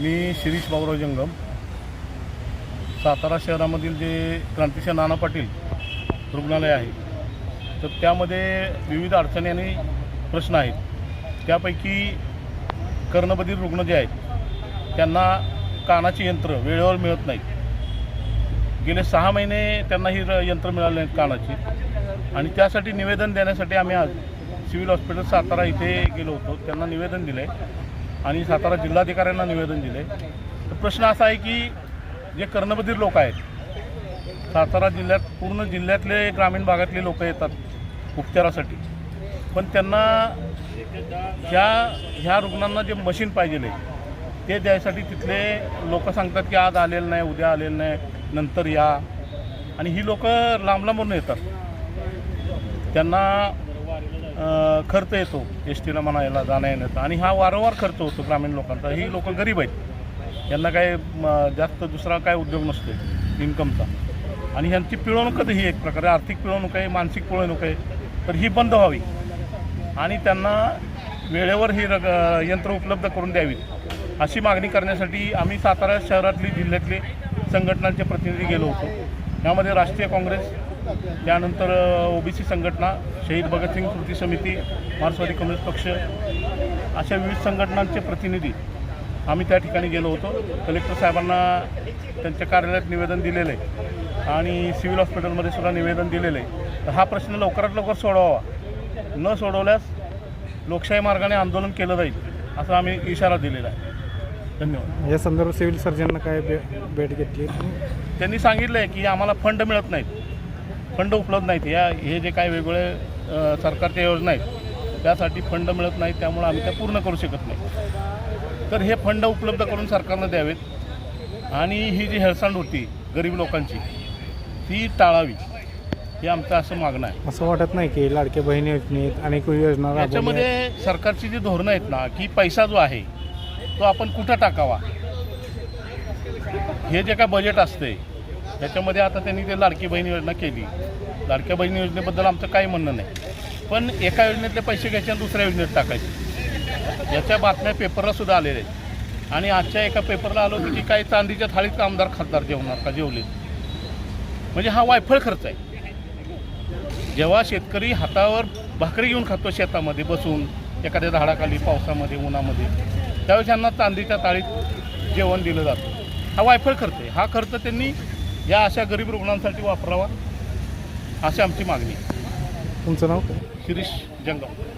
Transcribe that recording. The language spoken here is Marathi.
मी शिरीष बाबुराव जंगम. सातारा शहरामधील जे क्रांतिशा नाना पाटील रुग्णालय आहे तर त्यामध्ये विविध अडचणी आणि प्रश्न आहेत. त्यापैकी कर्णबधीर रुग्ण जे आहेत त्यांना कानाची यंत्र वेळेवर मिळत नाहीत. गेले सहा महिने त्यांना ही र- यंत्र मिळाले आहेत कानाची. आणि त्यासाठी निवेदन देण्यासाठी आम्ही आज सिव्हिल हॉस्पिटल सातारा इथे गेलो होतो. त्यांना निवेदन दिलं आहे आणि सातारा जिल्हाधिकाऱ्यांना निवेदन दिले. तर प्रश्न असा आहे की जे कर्णबधीर लोक आहेत सातारा जिल्ह्यात पूर्ण जिल्ह्यातले ग्रामीण भागातले लोक येतात उपचारासाठी. पण त्यांना ह्या ह्या रुग्णांना जे मशीन पाहिजे ते द्यायसाठी तिथले लोक सांगतात की आज आलेलं नाही उद्या आलेलं नाही नंतर या. आणि ही लोक लांब लांबून येतात. त्यांना खर्च येतो. एस टीला म्हणायला जाण्या येण्याचा आणि हा वारंवार खर्च होतो ग्रामीण लोकांचा. ही लोक गरीब आहेत. यांना काय म, जास्त दुसरा काय उद्योग नसतो इन्कमचा. आणि ह्यांची पिळवणूक ही एक प्रकारे. आर्थिक पिळवणूक आहे मानसिक पिळवणूक आहे तर ही बंद व्हावी. आणि त्यांना वेळेवर ही रग यंत्र उपलब्ध करून द्यावी अशी मागणी करण्यासाठी आम्ही सातारा शहरातली जिल्ह्यातले संघटनांचे प्रतिनिधी गेलो होतो. यामध्ये राष्ट्रीय काँग्रेस त्यानंतर ओबीसी संघटना शहीद भगतसिंग कृती समिती मार्क्सवादी कम्युनिस्ट पक्ष अशा विविध संघटनांचे प्रतिनिधी आम्ही त्या ठिकाणी गेलो होतो. कलेक्टर साहेबांना त्यांच्या कार्यालयात निवेदन दिलेलं आहे आणि सिव्हिल हॉस्पिटलमध्ये सुद्धा निवेदन दिलेलं. आहे तर हा प्रश्न लवकरात लवकर सोडवावा. न सोडवल्यास लोकशाही मार्गाने आंदोलन केलं जाईल असा आम्ही इशारा दिलेला आहे. धन्यवाद. या संदर्भात सिव्हिल सर्जननं काय भे भेट घेतली? त्यांनी सांगितलं आहे की आम्हाला फंड मिळत नाहीत. फंड उपलब्ध नाहीत. या हे जे काही वेगवेगळे सरकारच्या योजना आहेत त्यासाठी फंड मिळत नाहीत त्यामुळे आम्ही त्या पूर्ण करू शकत नाही. तर हे फंड उपलब्ध करून सरकारनं द्यावेत. आणि ही जी हेळसांड होती गरीब लोकांची ती टाळावी. हे आमचं असं मागणं आहे. असं वाटत नाही की लाडक्या बहिणी योजनेत अनेक योजना याच्यामध्ये सरकारची जी धोरणं आहेत ना की पैसा जो आहे तो आपण कुठं टाकावा? हे जे काय बजेट असते त्याच्यामध्ये आता त्यांनी ते लाडकी बहीण योजना केली. लाडक्या बहीण योजनेबद्दल आमचं काही म्हणणं नाही. पण एका योजनेतले पैसे घ्यायचे आणि दुसऱ्या योजनेत टाकायचे. याच्या बातम्या पेपरला सुद्धा आलेल्या आहेत. आणि आजच्या एका पेपरला आलो होतं की काही चांदीच्या थाळीत आमदार खासदार जेवणार का? जेवले. म्हणजे हा वायफळ खर्च आहे. जेव्हा शेतकरी हातावर भाकरी घेऊन खातो शेतामध्ये बसून एखाद्या झाडाखाली पावसामध्ये उन्हामध्ये त्यावेळेस त्यांना चांदीच्या ताळीत जेवण दिलं जातं. हा वायफळ खर्च आहे. हा खर्च त्यांनी या अशा गरीब रुग्णांसाठी वापरावा अशी आमची मागणी. तुमचं नाव? शिरीष जंगम.